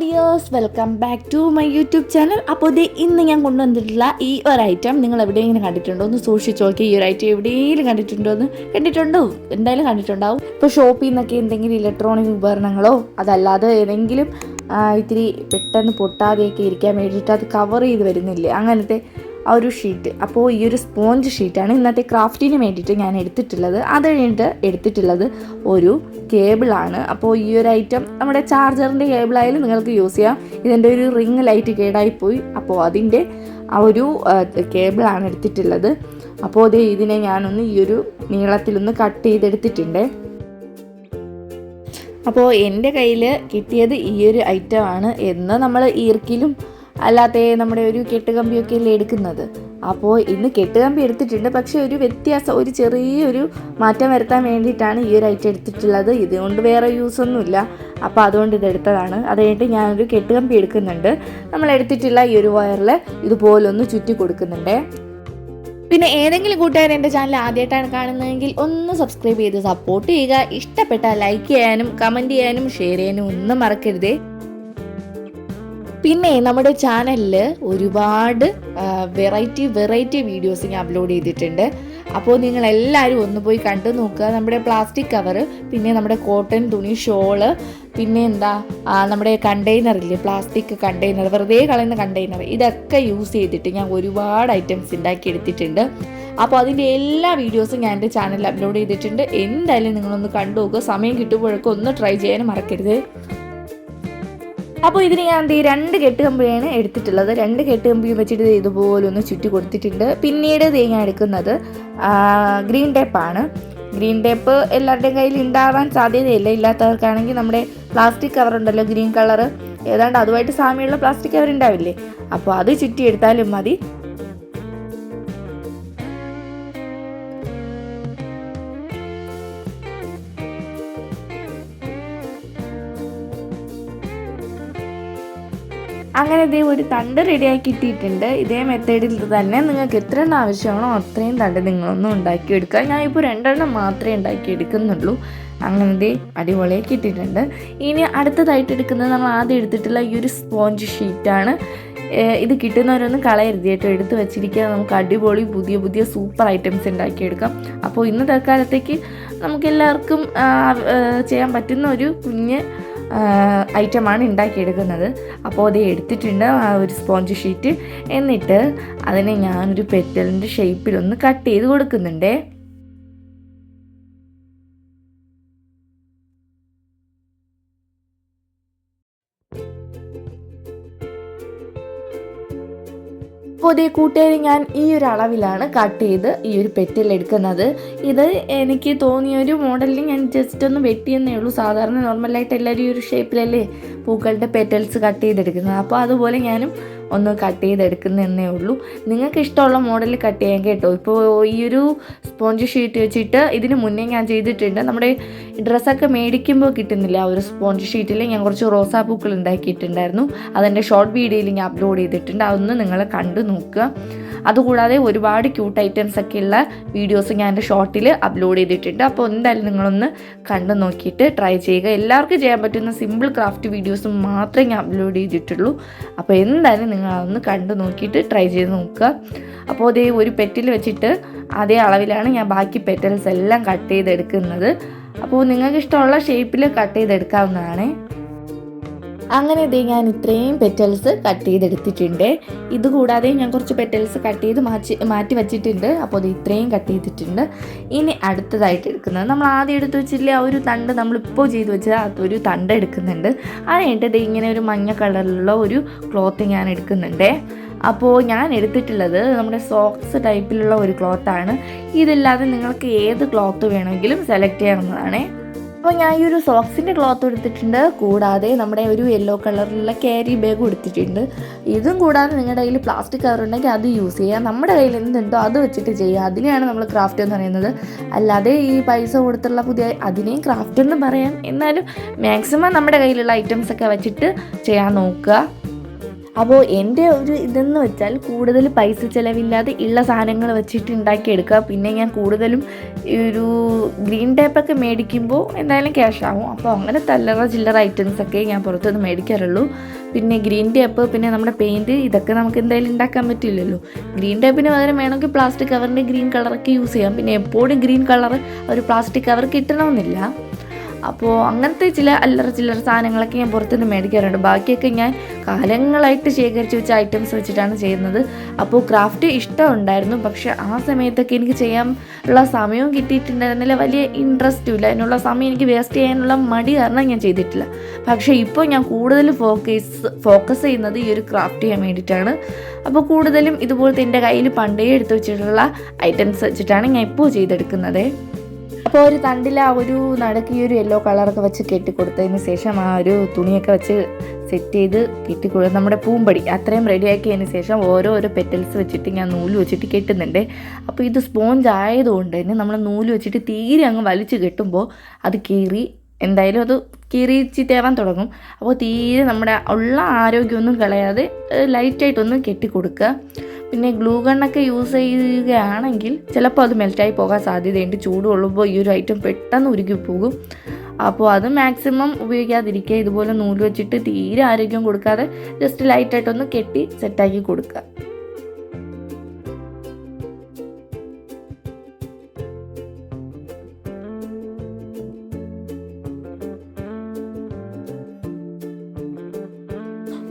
Dears welcome back to my YouTube channel അപ്പോൾ ഇത് ഇന്ന് ഞാൻ കൊണ്ടുവന്നിട്ടുള്ള ഈ ഒരു ഐറ്റം നിങ്ങൾ എവിടെയെങ്കിലും കണ്ടിട്ടുണ്ടോ? ഒന്ന് സൂക്ഷിച്ച് നോക്കി ഈ ഒരു ഐറ്റം എവിടെയെങ്കിലും കണ്ടിട്ടുണ്ടോ എന്ന് കണ്ടിട്ടുണ്ടോ? എന്തായാലും കണ്ടിട്ടുണ്ടാവും. ഇപ്പോൾ ഷോപ്പിൽ നിന്നൊക്കെ എന്തെങ്കിലും ഇലക്ട്രോണിക് ഉപകരണങ്ങളോ അതല്ലാതെ ഏതെങ്കിലും ഇത്തിരി പെട്ടെന്ന് പൊട്ടാതെയൊക്കെ ഇരിക്കാൻ വേണ്ടിയിട്ട് അത് കവർ ചെയ്ത് വരുന്നില്ലേ? അങ്ങനത്തെ ആ ഒരു ഷീറ്റ്. അപ്പോൾ ഈ ഒരു സ്പോഞ്ച് ഷീറ്റാണ് ഇന്നത്തെ ക്രാഫ്റ്റിന് വേണ്ടിയിട്ട് ഞാൻ എടുത്തിട്ടുള്ളത്. അത് കഴിഞ്ഞിട്ട് എടുത്തിട്ടുള്ളത് ഒരു കേബിളാണ്. അപ്പോൾ ഈ ഒരു ഐറ്റം നമ്മുടെ ചാർജറിന്റെ കേബിളായാലും നിങ്ങൾക്ക് യൂസ് ചെയ്യാം. ഇതിന്റെ ഒരു റിങ് ലൈറ്റ് കേടായിപ്പോയി. അപ്പോൾ അതിന്റെ ആ ഒരു കേബിളാണ് എടുത്തിട്ടുള്ളത്. അപ്പോൾ അതേ ഇതിനെ ഞാനൊന്ന് ഈ ഒരു നീളത്തിലൊന്ന് കട്ട് ചെയ്തെടുത്തിട്ടുണ്ട്. അപ്പോൾ എന്റെ കയ്യിൽ കിട്ടിയത് ഈ ഒരു ഐറ്റമാണ് എന്ന് നമ്മൾ ഈർക്കിലും അല്ലാത്ത നമ്മുടെ ഒരു കെട്ടുകമ്പിയൊക്കെ അല്ലേ എടുക്കുന്നത്? അപ്പോൾ ഇന്ന് കെട്ടുകമ്പി എടുത്തിട്ടുണ്ട്. പക്ഷേ ഒരു വ്യത്യാസം ഒരു ചെറിയൊരു മാറ്റം വരുത്താൻ വേണ്ടിയിട്ടാണ് ഈ ഒരു ഐറ്റം എടുത്തിട്ടുള്ളത്. ഇതുകൊണ്ട് വേറെ യൂസ് ഒന്നുമില്ല. അപ്പോൾ അതുകൊണ്ട് ഇത് എടുത്തതാണ്. അത് കഴിഞ്ഞിട്ട് ഞാനൊരു കെട്ടുകമ്പി എടുക്കുന്നുണ്ട്. നമ്മൾ എടുത്തിട്ടുള്ള ഈ ഒരു വയറിൽ ഇതുപോലൊന്ന് ചുറ്റി കൊടുക്കുന്നുണ്ട്. പിന്നെ ഏതെങ്കിലും കൂട്ടുകാർ എന്റെ ചാനൽ ആദ്യമായിട്ടാണ് കാണുന്നതെങ്കിൽ ഒന്ന് സബ്സ്ക്രൈബ് ചെയ്ത് സപ്പോർട്ട് ചെയ്യുക. ഇഷ്ടപ്പെട്ടാൽ ലൈക്ക് ചെയ്യാനും കമന്റ് ചെയ്യാനും ഷെയർ ചെയ്യാനും ഒന്നും മറക്കരുതേ. പിന്നെ നമ്മുടെ ചാനലിൽ ഒരുപാട് വെറൈറ്റി വെറൈറ്റി വീഡിയോസ് ഞാൻ അപ്ലോഡ് ചെയ്തിട്ടുണ്ട്. അപ്പോൾ നിങ്ങൾ എല്ലാവരും ഒന്ന് പോയി കണ്ടു നോക്കുക. നമ്മുടെ പ്ലാസ്റ്റിക് കവർ പിന്നെ നമ്മുടെ കോട്ടൺ തുണി ഷോൾ പിന്നെ എന്താ നമ്മുടെ കണ്ടെയ്നർ ഇല്ലേ പ്ലാസ്റ്റിക് കണ്ടെയ്നർ വെറുതെ കളയുന്ന കണ്ടെയ്നർ ഇതൊക്കെ യൂസ് ചെയ്തിട്ട് ഞാൻ ഒരുപാട് ഐറ്റംസ് ഉണ്ടാക്കി എടുത്തിട്ടുണ്ട്. അപ്പോൾ അതിന്റെ എല്ലാ വീഡിയോസും ഞാൻ എന്റെ ചാനലിൽ അപ്ലോഡ് ചെയ്തിട്ടുണ്ട്. എന്തായാലും നിങ്ങളൊന്ന് കണ്ടു നോക്കുക. സമയം കിട്ടുമ്പോഴൊക്കെ ഒന്ന് ട്രൈ ചെയ്യാനും മറക്കരുത്. അപ്പോൾ ഇതിന് ഞാൻ എന്ത് ചെയ്യും? രണ്ട് കെട്ടുകമ്പിയാണ് എടുത്തിട്ടുള്ളത്. രണ്ട് കെട്ട് കമ്പിയും വെച്ചിട്ട് ഇതുപോലെ ഒന്ന് ചുറ്റി കൊടുത്തിട്ടുണ്ട്. പിന്നീട് ഇത് ഞാൻ എടുക്കുന്നത് ഗ്രീൻ ടേപ്പാണ് ഗ്രീൻ ടേപ്പ് എല്ലാവരുടെയും കയ്യിൽ ഉണ്ടാവാൻ സാധ്യതയില്ല ഇല്ലാത്തവർക്കാണെങ്കിൽ നമ്മുടെ പ്ലാസ്റ്റിക് കവർ ഉണ്ടല്ലോ ഗ്രീൻ കളർ ഏതാണ്ട് അതുമായിട്ട് സാമ്യമുള്ള പ്ലാസ്റ്റിക് കവർ ഉണ്ടാവില്ലേ? അപ്പോൾ അത് ചുറ്റി എടുത്താലും മതി. അങ്ങനെ ഇതേ ഒരു തണ്ട് റെഡിയാക്കി ഇട്ടിട്ടുണ്ട് ഇതേ മെത്തേഡിൽ തന്നെ. നിങ്ങൾക്ക് എത്ര എണ്ണം ആവശ്യമാണോ അത്രയും തണ്ട് നിങ്ങളൊന്നും ഉണ്ടാക്കിയെടുക്കുക. ഞാൻ ഇപ്പോൾ രണ്ടെണ്ണം മാത്രമേ അങ്ങനെ ഇതേ അടിപൊളിയാക്കി ഇട്ടിട്ടുണ്ട് ഇനി അടുത്തതായിട്ട് എടുക്കുന്നത് നമ്മൾ ആദ്യം എടുത്തിട്ടുള്ള ഈ ഒരു സ്പോഞ്ച് ഷീറ്റാണ് ഇത് കിട്ടുന്നവരൊന്നും കളയരുത് കേട്ടോ. എടുത്ത് വെച്ചിരിക്കുക നമുക്ക് അടിപൊളി പുതിയ പുതിയ സൂപ്പർ ഐറ്റംസ് ഉണ്ടാക്കിയെടുക്കാം. അപ്പോൾ ഇന്ന് തൽക്കാലത്തേക്ക് നമുക്ക് എല്ലാവർക്കും ആ, ആ, ചെയ്യാൻ പറ്റുന്ന ഒരു കുഞ്ഞ് ഐറ്റമാണ് ഉണ്ടാക്കിയെടുക്കുന്നത്. അപ്പോൾ അത് എടുത്തിട്ടുണ്ട് ആ ഒരു സ്പോഞ്ച് ഷീറ്റ്. എന്നിട്ട് അതിനെ ഞാനൊരു പെറ്റലിന്റെ ഷേപ്പിലൊന്ന് കട്ട് ചെയ്ത് കൊടുക്കുന്നുണ്ടേ. അപ്പോൾ അതേ കൂട്ടുകാരി ഞാൻ ഈ ഒരു അളവിലാണ് കട്ട് ചെയ്ത് ഈ ഒരു പെറ്റിൽ എടുക്കുന്നത്. ഇത് എനിക്ക് തോന്നിയ ഒരു മോഡലിൽ ഞാൻ ജസ്റ്റ് ഒന്ന് വെട്ടിയെന്നേ ഉള്ളൂ. സാധാരണ നോർമലായിട്ട് എല്ലാവരും ഈ ഒരു ഷേപ്പിലല്ലേ പൂക്കളുടെ പെറ്റൽസ് കട്ട് ചെയ്തെടുക്കുന്നത്. അപ്പോൾ അതുപോലെ ഞാനും ഒന്ന് കട്ട് ചെയ്തെടുക്കുന്നതന്നേ ഉള്ളൂ. നിങ്ങൾക്ക് ഇഷ്ടമുള്ള മോഡൽ കട്ട് ചെയ്യാൻ കേട്ടോ. ഇപ്പോൾ ഈ ഒരു സ്പോഞ്ച് ഷീറ്റ് വെച്ചിട്ട് ഇതിന് മുന്നേ ഞാൻ ചെയ്തിട്ടുണ്ട്. നമ്മുടെ ഡ്രസ്സൊക്കെ മേടിക്കുമ്പോൾ കിട്ടുന്നില്ല. ഒരു സ്പോഞ്ച് ഷീറ്റിൽ ഞാൻ കുറച്ച് റോസാപ്പൂക്കൾ ഉണ്ടാക്കിയിട്ടുണ്ടായിരുന്നു. അതെന്റെ ഷോർട്ട് വീഡിയോയിൽ ഞാൻ അപ്ലോഡ് ചെയ്തിട്ടുണ്ട്. അതൊന്ന് നിങ്ങൾ കണ്ടു നോക്കുക. അതുകൂടാതെ ഒരുപാട് ക്യൂട്ട് ഐറ്റംസ് ഒക്കെ ഉള്ള വീഡിയോസ് ഞാൻ എന്റെ ഷോർട്ടിൽ അപ്ലോഡ് ചെയ്തിട്ടുണ്ട്. അപ്പോൾ എന്തായാലും നിങ്ങളൊന്ന് കണ്ടു നോക്കിയിട്ട് ട്രൈ ചെയ്യുക. എല്ലാവർക്കും ചെയ്യാൻ പറ്റുന്ന സിമ്പിൾ ക്രാഫ്റ്റ് വീഡിയോസ് മാത്രമേ ഞാൻ അപ്ലോഡ് ചെയ്തിട്ടുള്ളൂ. അപ്പോൾ എന്തായാലും നിങ്ങൾ അതൊന്ന് കണ്ടു നോക്കിയിട്ട് ട്രൈ ചെയ്ത് നോക്കുക. അപ്പോൾ അതേ ഒരു പെറ്റിൽ വെച്ചിട്ട് അതേ അളവിലാണ് ഞാൻ ബാക്കി പെറ്റൽസ് എല്ലാം കട്ട് ചെയ്തെടുക്കുന്നത്. അപ്പോൾ നിങ്ങൾക്ക് ഇഷ്ടമുള്ള ഷേപ്പിൽ കട്ട് ചെയ്തെടുക്കാവുന്നതാണ്. അങ്ങനെ ഇതേ ഞാൻ ഇത്രയും പെറ്റൽസ് കട്ട് ചെയ്തെടുത്തിട്ടുണ്ട്. ഇതുകൂടാതെ ഞാൻ കുറച്ച് പെറ്റൽസ് കട്ട് ചെയ്ത് മാറ്റി മാറ്റി വെച്ചിട്ടുണ്ട്. അപ്പോൾ അത് ഇത്രയും കട്ട് ചെയ്തിട്ടുണ്ട്. ഇനി അടുത്തതായിട്ട് എടുക്കുന്നത് നമ്മൾ ആദ്യം എടുത്ത് വെച്ചില്ലേ ആ ഒരു തണ്ട് നമ്മളിപ്പോൾ ചെയ്ത് വെച്ചത് അതൊരു തണ്ട് എടുക്കുന്നുണ്ട്. അത് കഴിഞ്ഞിട്ട് ദേ ഇങ്ങനെ ഒരു മഞ്ഞ കളറിലുള്ള ഒരു ക്ലോത്ത് ഞാൻ എടുക്കുന്നുണ്ട്. അപ്പോൾ ഞാൻ എടുത്തിട്ടുള്ളത് നമ്മുടെ സോക്സ് ടൈപ്പിലുള്ള ഒരു ക്ലോത്താണ് ഇതില്ലാതെ നിങ്ങൾക്ക് ഏത് ക്ലോത്ത് വേണമെങ്കിലും സെലക്ട് ചെയ്യാവുന്നതാണ്. അപ്പോൾ ഞാൻ ഈ ഒരു സോക്സിന്റെ ക്ലോത്ത് എടുത്തിട്ടുണ്ട് കൂടാതെ നമ്മുടെ ഒരു യെല്ലോ കളറിലുള്ള ക്യാരി ബാഗ് എടുത്തിട്ടുണ്ട് ഇതും കൂടാതെ നിങ്ങളുടെ കയ്യിൽ പ്ലാസ്റ്റിക് കവർ ഉണ്ടെങ്കിൽ അത് യൂസ് ചെയ്യുക. നമ്മുടെ കയ്യിൽ എന്തുണ്ടോ അത് വെച്ചിട്ട് ചെയ്യുക. അതിനെയാണ് നമ്മൾ ക്രാഫ്റ്റ് എന്ന് പറയുന്നത്. അല്ലാതെ ഈ പൈസ കൊടുത്തുള്ള പുതിയ അതിനെയും ക്രാഫ്റ്റ് എന്ന് പറയാം. എന്നാലും മാക്സിമം നമ്മുടെ കയ്യിലുള്ള ഐറ്റംസ് ഒക്കെ വെച്ചിട്ട് ചെയ്യാൻ നോക്കുക. അപ്പോൾ എന്റെ ഒരു ഇതെന്ന് വെച്ചാൽ കൂടുതൽ പൈസ ചിലവില്ലാതെ ഉള്ള സാധനങ്ങൾ വെച്ചിട്ട് ഉണ്ടാക്കിയെടുക്കുക പിന്നെ ഞാൻ കൂടുതലും ഒരു ഗ്രീൻ ടേപ്പൊക്കെ മേടിക്കുമ്പോൾ എന്തായാലും ക്യാഷ് ആവും. അപ്പോൾ അങ്ങനെ തല്ലറ ചില്ലറ ഐറ്റംസ് ഒക്കെ ഞാൻ പുറത്തുനിന്ന് മേടിക്കാറുള്ളൂ. പിന്നെ ഗ്രീൻ ടേപ്പ് പിന്നെ നമ്മുടെ പെയിന്റ് ഇതൊക്കെ നമുക്ക് എന്തായാലും ഉണ്ടാക്കാൻ പറ്റില്ലല്ലോ. ഗ്രീൻ ടേപ്പിന് പകരം വേണമെങ്കിൽ പ്ലാസ്റ്റിക് കവറിന്റെ ഗ്രീൻ കളറൊക്കെ യൂസ് ചെയ്യാം. പിന്നെ എപ്പോഴും ഗ്രീൻ കളർ ഒരു പ്ലാസ്റ്റിക് കവർ കിട്ടണമെന്നില്ല. അപ്പോൾ അങ്ങനത്തെ ചില അല്ലറ ചില്ലറ സാധനങ്ങളൊക്കെ ഞാൻ പുറത്തുനിന്ന് മേടിക്കാറുണ്ട്. ബാക്കിയൊക്കെ ഞാൻ കാലങ്ങളായിട്ട് ശേഖരിച്ച് വെച്ച ഐറ്റംസ് വെച്ചിട്ടാണ് ചെയ്യുന്നത്. അപ്പോൾ ക്രാഫ്റ്റ് ഇഷ്ടമുണ്ടായിരുന്നു പക്ഷെ ആ സമയത്തൊക്കെ എനിക്ക് ചെയ്യാൻ ഉള്ള സമയവും കിട്ടിയിട്ടുണ്ടായിരുന്നില്ല. വലിയ ഇൻട്രസ്റ്റും ഇല്ല. അതിനുള്ള സമയം എനിക്ക് വേസ്റ്റ് ചെയ്യാനുള്ള മടി കാരണം ഞാൻ ചെയ്തിട്ടില്ല. പക്ഷേ ഇപ്പോൾ ഞാൻ കൂടുതൽ ഫോക്കസ് ഫോക്കസ് ചെയ്യുന്നത് ഈ ഒരു ക്രാഫ്റ്റ് ചെയ്യാൻ വേണ്ടിയിട്ടാണ്. അപ്പോൾ കൂടുതലും ഇതുപോലത്തെ എന്റെ കയ്യിൽ പണ്ടേ എടുത്ത് വെച്ചിട്ടുള്ള ഐറ്റംസ് വെച്ചിട്ടാണ് ഞാൻ ഇപ്പോൾ ചെയ്തെടുക്കുന്നത്. അപ്പോൾ ഒരു തണ്ടില ആ ഒരു നടക്ക് ഈ ഒരു യെല്ലോ കളറൊക്കെ വെച്ച് കെട്ടിക്കൊടുത്തതിന് ശേഷം ആ ഒരു തുണിയൊക്കെ വെച്ച് സെറ്റ് ചെയ്ത് കെട്ടിക്കൊടു നമ്മുടെ പൂമ്പടി. അത്രയും റെഡിയാക്കിയതിന് ശേഷം ഓരോരോ ഓരോ പെറ്റൽസ് വെച്ചിട്ട് ഞാൻ നൂൽ വെച്ചിട്ട് കെട്ടുന്നുണ്ട്. അപ്പോൾ ഇത് സ്പോഞ്ച് ആയതുകൊണ്ട് തന്നെ നമ്മൾ നൂൽ വെച്ചിട്ട് തീരെ അങ്ങ് വലിച്ചു കെട്ടുമ്പോൾ അത് കീറി എന്തായാലും അത് കീറിച്ച് തേവാൻ തുടങ്ങും. അപ്പോൾ തീരെ നമ്മുടെ ഉള്ള ആരോഗ്യമൊന്നും കളയാതെ ലൈറ്റായിട്ടൊന്ന് കെട്ടിക്കൊടുക്കുക പിന്നെ ഗ്ലൂ ഗണ്ണൊക്കെ യൂസ് ചെയ്യുകയാണെങ്കിൽ ചിലപ്പോൾ അത് മെൽറ്റായി പോകാൻ സാധ്യതയുണ്ട്. ചൂട് കൊള്ളുമ്പോൾ ഈ ഒരു ഐറ്റം പെട്ടെന്ന് ഉരുകി പോകും. അപ്പോൾ അത് മാക്സിമം ഉപയോഗിക്കാതിരിക്കുക. ഇതുപോലെ നൂൽ വെച്ചിട്ട് തീരെ ആരോഗ്യം കൊടുക്കാതെ ജസ്റ്റ് ലൈറ്റായിട്ടൊന്ന് കെട്ടി സെറ്റാക്കി കൊടുക്കുക.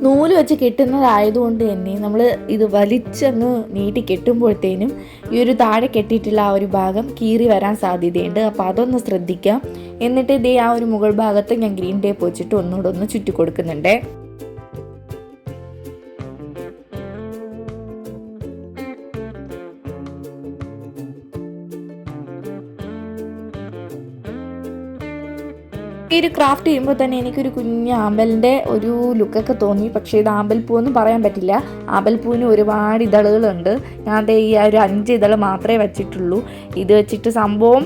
നൂൽ വെച്ച് കെട്ടുന്നതായതുകൊണ്ട് തന്നെ നമ്മൾ ഇത് വലിച്ചങ്ങ് നീട്ടി കെട്ടുമ്പോഴത്തേനും ഈ ഒരു താഴെ കെട്ടിയിട്ടുള്ള ആ ഒരു ഭാഗം കീറി വരാൻ സാധ്യതയുണ്ട്. അപ്പോൾ അതൊന്ന് ശ്രദ്ധിക്കാം. എന്നിട്ട് ഇതേ ആ ഒരു മുകൾ ഭാഗത്ത് ഞാൻ ഗ്രീൻ ടേപ്പ് വെച്ചിട്ട് ഒന്നുകൂടെ ഒന്ന് ചുറ്റി കൊടുക്കുന്നുണ്ട് ഈ ഒരു ക്രാഫ്റ്റ് ചെയ്യുമ്പോൾ തന്നെ എനിക്കൊരു കുഞ്ഞ് ആമ്പലിന്റെ ഒരു ലുക്കൊക്കെ തോന്നി. പക്ഷേ ഇത് ആമ്പൽപ്പൂ എന്ന് പറയാൻ പറ്റില്ല. ആമ്പൽപ്പൂവിന് ഒരുപാട് ഇതളുകളുണ്ട്. ഞാൻ ദേ ഈ ഒരു അഞ്ച് ഇതൾ മാത്രമേ വെച്ചിട്ടുള്ളൂ. ഇത് വെച്ചിട്ട് സംഭവം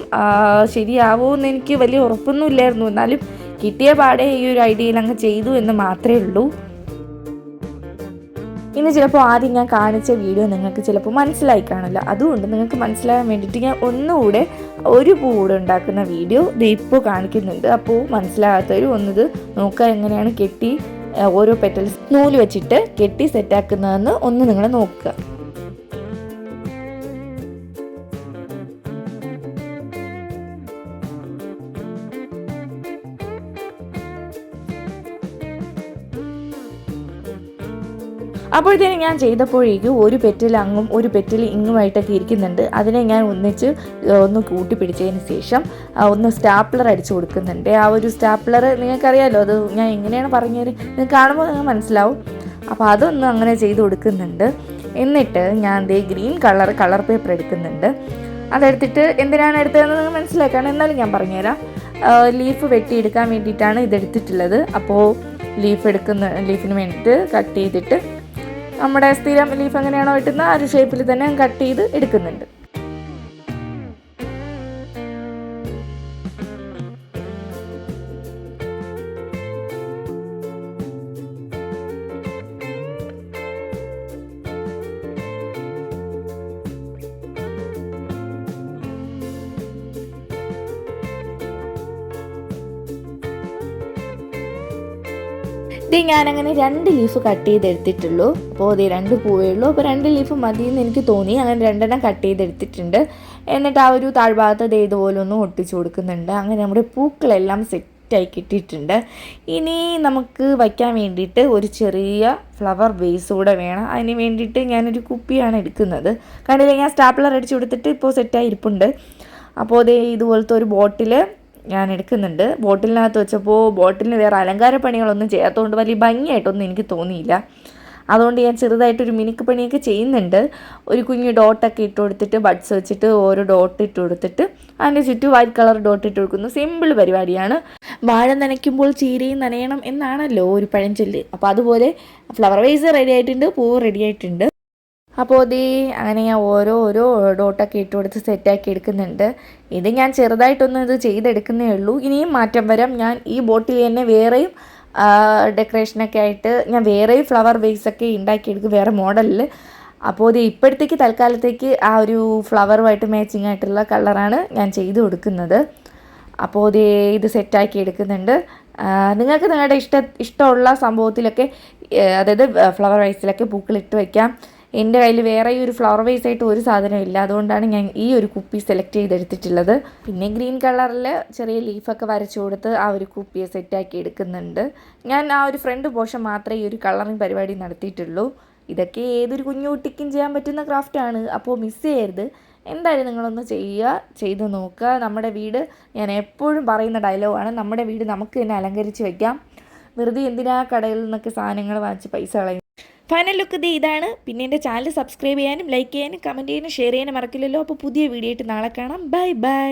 ശരിയാവുമെന്ന് എനിക്ക് വലിയ ഉറപ്പൊന്നും ഇല്ലായിരുന്നു. എന്നാലും കിട്ടിയ പാടേ ഈ ഒരു ഐഡിയയിൽ അങ്ങ് ചെയ്തു എന്ന് മാത്രമേ ഉള്ളൂ. ഇനി ചിലപ്പോൾ ആദ്യം ഞാൻ കാണിച്ച വീഡിയോ നിങ്ങൾക്ക് ചിലപ്പോൾ മനസ്സിലായി കാണില്ല അതുകൊണ്ട് നിങ്ങൾക്ക് മനസ്സിലാകാൻ വേണ്ടിയിട്ട് ഞാൻ ഒന്നുകൂടെ ഒരു പൂ ഉണ്ടാക്കുന്ന വീഡിയോ ഇപ്പോൾ കാണിക്കുന്നുണ്ട്. അപ്പോൾ മനസ്സിലാകാത്തവർ ഒന്നത് നോക്കുക എങ്ങനെയാണ് കെട്ടി ഓരോ പെറ്റൽസ് നൂൽ വെച്ചിട്ട് കെട്ടി സെറ്റാക്കുന്നതെന്ന് ഒന്ന് നിങ്ങൾ നോക്കുക. അപ്പോഴത്തേനും ഞാൻ ചെയ്തപ്പോഴേക്കും ഒരു പെറ്റിൽ അങ്ങും ഒരു പെറ്റിൽ ഇങ്ങുമായിട്ടൊക്കെ ഇരിക്കുന്നുണ്ട്. അതിനെ ഞാൻ ഒന്നിച്ച് ഒന്ന് കൂട്ടി പിടിച്ചതിന് ശേഷം ഒന്ന് സ്റ്റാപ്ലർ അടിച്ചു കൊടുക്കുന്നുണ്ട്. ആ ഒരു സ്റ്റാപ്ലർ നിങ്ങൾക്കറിയാലോ അത് ഞാൻ എങ്ങനെയാണ് പറഞ്ഞത്? നിങ്ങൾ കാണുമ്പോൾ നിങ്ങൾ മനസ്സിലാവും. അപ്പോൾ അതൊന്ന് അങ്ങനെ ചെയ്ത് കൊടുക്കുന്നുണ്ട്. എന്നിട്ട് ഞാൻ ദേ ഗ്രീൻ കളർ കളർ പേപ്പർ എടുക്കുന്നുണ്ട്. അതെടുത്തിട്ട് എന്തിനാണ് എടുത്തതെന്ന് നിങ്ങൾ മനസ്സിലാക്കാണ്. എന്നാലും ഞാൻ പറഞ്ഞുതരാം. ലീഫ് വെട്ടിയെടുക്കാൻ വേണ്ടിയിട്ടാണ് ഇതെടുത്തിട്ടുള്ളത്. അപ്പോൾ ലീഫ് എടുക്കുന്ന ലീഫിന് വേണ്ടിയിട്ട് കട്ട് ചെയ്തിട്ട് നമ്മുടെ സ്ഥിരം ലീഫ് എങ്ങനെയാണോ കിട്ടുന്നത് ആ ഒരു ഷേപ്പിൽ തന്നെ കട്ട് ചെയ്ത് എടുക്കുന്നുണ്ട്. ഇത് ഞാനങ്ങനെ രണ്ട് ലീഫ് കട്ട് ചെയ്തെടുത്തിട്ടുള്ളൂ. അപ്പോൾ അതേ രണ്ട് പൂവേ ഉള്ളൂ. അപ്പോൾ രണ്ട് ലീഫ് മതി എന്ന് എനിക്ക് തോന്നി. അങ്ങനെ രണ്ടെണ്ണം കട്ട് ചെയ്തെടുത്തിട്ടുണ്ട്. എന്നിട്ട് ആ ഒരു താഴ്ഭാഗത്ത് ദേ ഇതുപോലെ ഒന്ന് ഒട്ടിച്ചു കൊടുക്കുന്നുണ്ട്. അങ്ങനെ നമ്മുടെ പൂക്കളെല്ലാം സെറ്റായി കിട്ടിയിട്ടുണ്ട്. ഇനി നമുക്ക് വയ്ക്കാൻ വേണ്ടിയിട്ട് ഒരു ചെറിയ ഫ്ലവർ ബേസ് കൂടെ വേണം. അതിന് വേണ്ടിയിട്ട് ഞാനൊരു കുപ്പിയാണ് എടുക്കുന്നത്. കണ്ടില്ലേ ഞാൻ സ്റ്റാപ്ലർ അടിച്ചു കൊടുത്തിട്ട് ഇപ്പോൾ സെറ്റായി ഇരിപ്പുണ്ട്. അപ്പോൾ അതേ ഇതുപോലത്തെ ഒരു ബോട്ടിൽ ഞാൻ എടുക്കുന്നുണ്ട്. ബോട്ടിലിനകത്ത് വെച്ചപ്പോൾ ബോട്ടിലിന് വേറെ അലങ്കാര പണികളൊന്നും ചെയ്യാത്തതുകൊണ്ട് വലിയ ഭംഗിയായിട്ടൊന്നും എനിക്ക് തോന്നിയില്ല. അതുകൊണ്ട് ഞാൻ ചെറുതായിട്ടൊരു മിനുക്ക് പണിയൊക്കെ ചെയ്യുന്നുണ്ട്. ഒരു കുഞ്ഞു ഡോട്ടൊക്കെ ഇട്ട് കൊടുത്തിട്ട് ബഡ്സ് വെച്ചിട്ട് ഓരോ ഡോട്ട് ഇട്ട് കൊടുത്തിട്ട് അതിന്റെ ചുറ്റും വൈറ്റ് കളർ ഡോട്ട് ഇട്ട് കൊടുക്കുന്നു. സിമ്പിൾ പരിപാടിയാണ്. വാഴ നനയ്ക്കുമ്പോൾ ചീരയും നനയണം എന്നാണല്ലോ ഒരു പഴഞ്ചൊല്ല്. അപ്പോൾ അതുപോലെ ഫ്ലവർ വേസ് റെഡി ആയിട്ടുണ്ട് പൂവ് റെഡി ആയിട്ടുണ്ട്. അപ്പോൾ ഇത് അങ്ങനെ ഞാൻ ഓരോ ഓരോ ഡോട്ടൊക്കെ ഇട്ട് കൊടുത്ത് സെറ്റാക്കി എടുക്കുന്നുണ്ട്. ഇത് ഞാൻ ചെറുതായിട്ടൊന്നും ഇത് ചെയ്തെടുക്കുന്നേ ഉള്ളൂ. ഇനിയും മാറ്റം വരാം. ഞാൻ ഈ ബോട്ടിൽ തന്നെ വേറെയും ഡെക്കറേഷനൊക്കെ ആയിട്ട് ഞാൻ വേറെയും ഫ്ലവർ ബേസൊക്കെ ഉണ്ടാക്കിയെടുക്കും വേറെ മോഡലിൽ അപ്പോൾ ഇത് ഇപ്പോഴത്തേക്ക് തൽക്കാലത്തേക്ക് ആ ഒരു ഫ്ലവറുമായിട്ട് മാച്ചിങ് ആയിട്ടുള്ള കളറാണ് ഞാൻ ചെയ്ത് കൊടുക്കുന്നത്. അപ്പോൾ ഇത് ഇത് സെറ്റാക്കി എടുക്കുന്നുണ്ട്. നിങ്ങൾക്ക് നിങ്ങളുടെ ഇഷ്ട ഇഷ്ടമുള്ള സംഭവത്തിലൊക്കെ അതായത് ഫ്ലവർ വൈസിലൊക്കെ പൂക്കളിട്ട് വയ്ക്കാം എന്റെ കയ്യിൽ വേറെ ഈ ഒരു ഫ്ലവർ വൈസ് ആയിട്ട് ഒരു സാധനം ഇല്ല. അതുകൊണ്ടാണ് ഞാൻ ഈ ഒരു കുപ്പി സെലക്ട് ചെയ്തെടുത്തിട്ടുള്ളത്. പിന്നെ ഗ്രീൻ കളറിൽ ചെറിയ ലീഫൊക്കെ വരച്ചു കൊടുത്ത് ആ ഒരു കുപ്പിയെ സെറ്റാക്കി എടുക്കുന്നുണ്ട്. ഞാൻ ആ ഒരു ഫ്രണ്ട് പോഷൻ മാത്രമേ ഈ ഒരു കളറിങ് പരിപാടി നടത്തിയിട്ടുള്ളൂ. ഇതൊക്കെ ഏതൊരു കുഞ്ഞു കുട്ടിക്കും ചെയ്യാൻ പറ്റുന്ന ക്രാഫ്റ്റാണ് അപ്പോൾ മിസ് ചെയ്യരുത്. എന്തായാലും നിങ്ങളൊന്ന് ചെയ്യുക ചെയ്ത് നോക്കുക. നമ്മുടെ വീട് ഞാൻ എപ്പോഴും പറയുന്ന ഡയലോഗാണ് നമ്മുടെ വീട് നമുക്ക് തന്നെ അലങ്കരിച്ച് വയ്ക്കാം വെറുതെ എന്തിനാ കടയിൽ നിന്നൊക്കെ സാധനങ്ങൾ വാങ്ങിച്ച് പൈസ കളയും ഫൈനൽ ലുക്ക് ഇത് ഇതാണ്. പിന്നെ എന്റെ ചാനൽ സബ്സ്ക്രൈബ് ചെയ്യാനും ലൈക്ക് ചെയ്യാനും കമന്റ് ചെയ്യാനും ഷെയർ ചെയ്യാനും മറക്കില്ലല്ലോ. അപ്പോൾ പുതിയ വീഡിയോ ആയിട്ട് നാളെ കാണാം. Bye bye